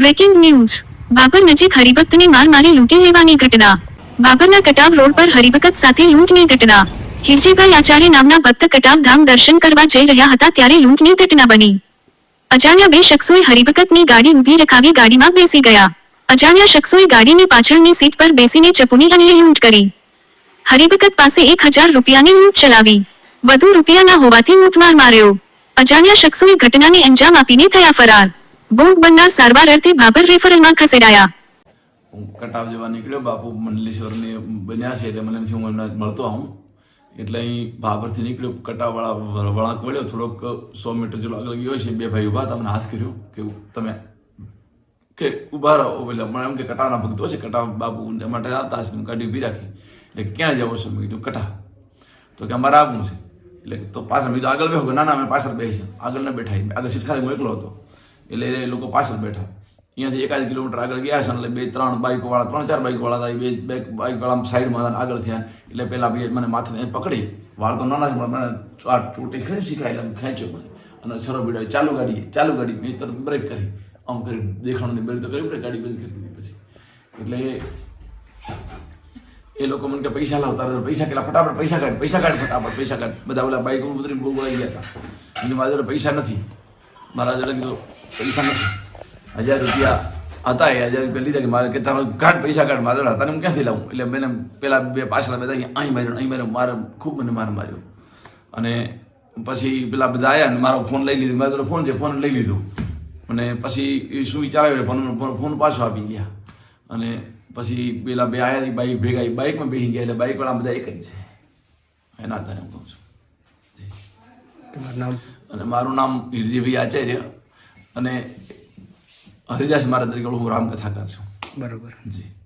Breaking news Babur નજીક હરિભક્તને માર મારી લૂંટી લેવાની ઘટના. બાબરના કટાવ રોડ પર હરિભગત સાથે લૂંટની ઘટના. હિરજીભાઈ આચાર્ય નામના ભક્ત કટાવ ધામ દર્શન કરવા જઈ રહ્યા હતા ત્યારે લૂંટની ઘટના બની. અજાણ્યા બે શખ્સોએ હરિભગતની ગાડી ઊભી રખાવી ગાડીમાં બેસી ગયા. અજાણ્યા શખ્સોએ ગાડીની પાછળની સીટ પર બેસીને ચપુની અને લૂંટ કરી. હરિભગત પાસે એક હજાર રૂપિયાની લૂંટ ચલાવી. વધુ રૂપિયા ના હોવાથી લૂંટમાર માર્યો. અજાણ્યા શખ્સોએ ઘટનાને અંજામ આપીને થયા ફરાર. ભોગ બનનાર સારવાર અર્થે ભાભર રેફરલમાં ખસેડાયા. હું કટાવ જવા નીકળ્યો, બાપુ મંડલેશ્વરની બન્યા છે એટલે મને હું મળતો આવું એટલે અહીં ભાભરથી નીકળ્યો કટાવવાળા વળાંક વળ્યો, થોડોક સો મીટર જેટલો આગળ ગયો છે, બે ભાઈ ઊભા તમને હાથ કર્યો કે તમે કે ઊભા રહો. એટલે મને એમ કે કટાવના ભક્તો છે, કટાવ બાપુ માટે આવતા છે કાઢી ઊભી રાખી. એટલે ક્યાં જવો છો? મેં કીધું, કટા. તો કે, અમારે આવવું છે. એટલે તો પાછળ મેં આગળ બેહો. ના ના, અમે પાછળ બેસી આગળ ન બેઠા. આગળ સીટ ખાલી હું એકલો હતો. એટલે એ લોકો પાછળ બેઠા. અહીંયાથી એકાદ કિલોમીટર આગળ ગયા છે એટલે બે, ત્રણ બાઇકવાળા ત્રણ, ચાર બાઇકવાળા હતા. બે બે બાઇકવાળા સાઈડમાં આગળ થયા. એટલે પેલા બે મને માથે પકડી. વાળ તો નાના પણ મને આ ચોટી ખરી શીખાય એટલે ખેંચ્યો મને. અને છરો બીડો ચાલુ ગાડી ચાલુ ગાડી મેં તરત બ્રેક કરી. આમ કરી દેખાણની બેલ તો કરી પડે ગાડી બંધ કરી દીધી પછી. એટલે એ લોકો મને કે પૈસા લાવતા પૈસા કેટલા? ફટાફટ પૈસા કાઢ પૈસા કાઢ, ફટાફટ પૈસા કાઢ. બધા ઓલા બાઈક ઉતરીને બહુ ગયા હતા. એની મારા પૈસા નથી. મારા જોડે કીધું પૈસા નથી. હજાર રૂપિયા હતા એ હજાર રૂપિયા લીધા કે મારે કે તારો કાઢ પૈસા કાઢ, મારા જોડે હતા ને હું ક્યાંથી લાવું? એટલે મેં પેલા બે પાછળ બધા અહીં માર્યો અહીં માર્યો, મારે ખૂબ મને માર માર્યો. અને પછી પેલા બધા આવ્યા ને મારો ફોન લઈ લીધો મારા જોડે ફોન છે, ફોન લઈ લીધો. અને પછી એ શું વિચારાવ્યું ફોન ફોન પાછો આપી ગયા. અને પછી પેલા બે આવ્યા બાઈક ભેગા બાઈકમાં બેસી ગયા, એટલે બાઇકવાળા બધા એક જ છે. એના આધારે હું કહું છું. તમારું નામ? અને મારું નામ હિરજીભાઈ આચાર્ય અને હરિદાસ મહારાજ તરીકે હું રામકથાકાર છું. બરોબર. જી.